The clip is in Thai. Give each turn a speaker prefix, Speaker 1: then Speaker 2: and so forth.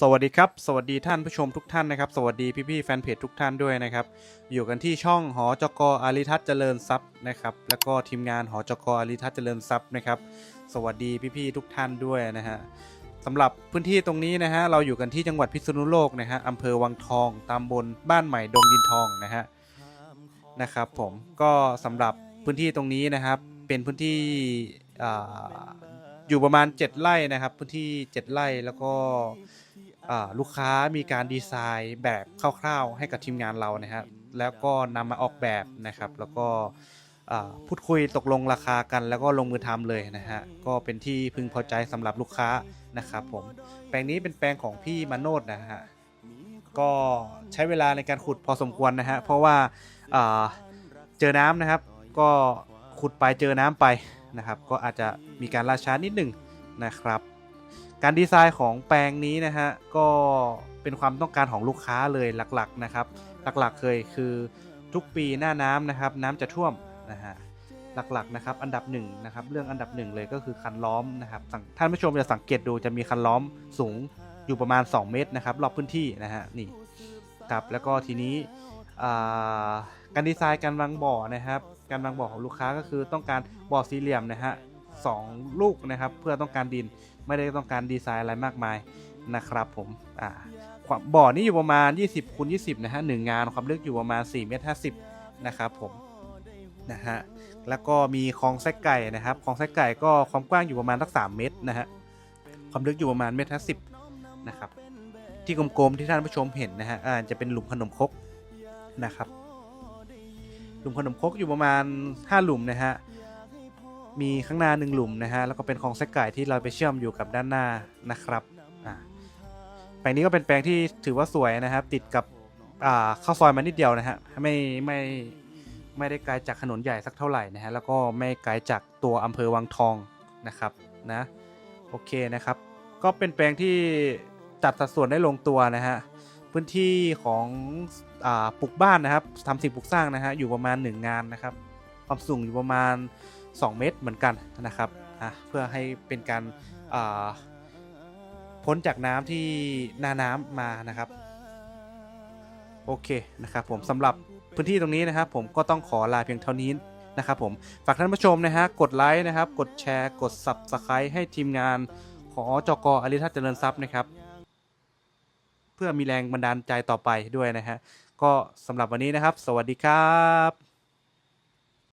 Speaker 1: สวัสดีครับ สวัสดีท่านผู้ชมทุกท่านนะครับ สวัสดีพี่ๆแฟนเพจทุกท่านด้วยนะครับ อยู่กันที่ช่องหอจกอาริทัศเจริญทรัพย์นะครับ แล้วก็ทีมงานหอจกอาริทัศเจริญทรัพย์นะครับ สวัสดีพี่ๆทุกท่านด้วยนะฮะสำหรับพื้นที่ตรงนี้นะฮะ เราอยู่กันที่จังหวัดพิษณุโลกนะฮะอำเภอวังทองตำบลบ้านใหม่ดงดินทองนะฮะ นะครับผม ก็สำหรับพื้นที่ตรงนี้นะครับ เป็นพื้นที่ออยู่ประมาณ 7 ไร่นะครับ พื้นที่ 7 ไร่แล้วก็ ลูกค้ามีการดีไซน์แบบคร่าวๆ ให้กับทีมงานเรานะฮะแล้วก็นำมาออกแบบนะครับ แล้วก็พูดคุยตกลงราคากันแล้วก็ลงมือทำเลยนะฮะก็เป็นที่พึงพอใจสำหรับลูกค้านะครับผมแปลงนี้เป็นแปลงของพี่มโนดนะฮะก็ใช้เวลาในการขุดพอสมควรนะฮะเพราะว่าอ่าเจอน้ำนะครับ ก็ขุดไปเจอน้ำไปนะครับ ก็อาจจะมีการล่าช้านิดหนึ่งนะครับ การดีไซน์ของแปลงนี้นะฮะก็เป็นความต้องการของลูกค้าเลยหลักๆนะครับหลักๆเคยคือทุกปีหน้าน้ำนะครับน้ำจะท่วมนะฮะหลักๆนะครับอันดับหนึ่งนะครับเรื่องอันดับหนึ่งเลยก็คือคันล้อมนะครับท่านผู้ชมจะสังเกตดูจะมีคันล้อมสูงอยู่ประมาณ 2 เมตรนะครับรอบพื้นที่นะฮะนี่ครับแล้วก็ทีนี้การดีไซน์การวางบ่อนะครับการวางบ่อของลูกค้าก็คือต้องการบ่อสี่เหลี่ยมนะฮะ สองลูกนะครับ เพื่อต้องการดินไม่ได้ต้องการดีไซน์อะไรมากมายนะครับผมอ่าความบ่อนี้อยู่ประมาณ 20คูณ20 นะฮะหนึ่งงานความลึกอยู่ประมาณ4เมตร50 นะครับผมนะฮะแล้วก็มีคลองไส้ไก่นะครับคลองไส้ไก่ก็ความกว้างอยู่ประมาณสัก3เมตรนะฮะความลึกอยู่ประมาณเมตร50นะครับ ที่กลมๆที่ท่านผู้ชมเห็นนะฮะอ่าจะเป็นหลุมขนมครกนะครับ หลุมขนมครกอยู่ประมาณ 5 หลุมนะฮะ มีข้างหน้าหนึ่งหลุมนะฮะแล้วก็เป็นคลองไส้ไก่ที่เราไปเชื่อมอยู่กับด้านหน้านะครับอ่าแปลงนี้ก็เป็นแปลงที่ถือว่าสวยนะครับ ติดกับอ่าข้าวซอยมานิดเดียวนะฮะไม่ไม่ไม่ได้ไกลจากถนนใหญ่สักเท่าไหร่นะฮะแล้วก็ไม่ไกลจากตัวอำเภอวังทองนะครับนะโอเคนะครับ ก็เป็นแปลงที่จัดสัดส่วนได้ลงตัวนะฮะพื้นที่ของอ่าปลูกบ้านนะครับทำสิ่งปลูกสร้างนะฮะอยู่ประมาณ 1 งานนะครับ ความสูงอยู่ประมาณ 2 เมตรเหมือนกันนะครับอะเพื่อให้เป็นการาพ้นจากน้ำที่หน้าน้ำมานะครับ โอเคนะครับผมสำหรับพื้นที่ตรงนี้นะครับผมก็ต้องขอลาเพียงเท่านี้นะครับผมฝากท่านผู้ชมนะฮะกดไลค์นะครับ กดแชร์กด Subscribe ให้ทีมงานของจกอริทัศเจริญทรัพย์นะครับ เพื่อมีแรงบันดาลใจต่อไปด้วยนะฮะก็สำหรับวันนี้นะครับ สวัสดีครับ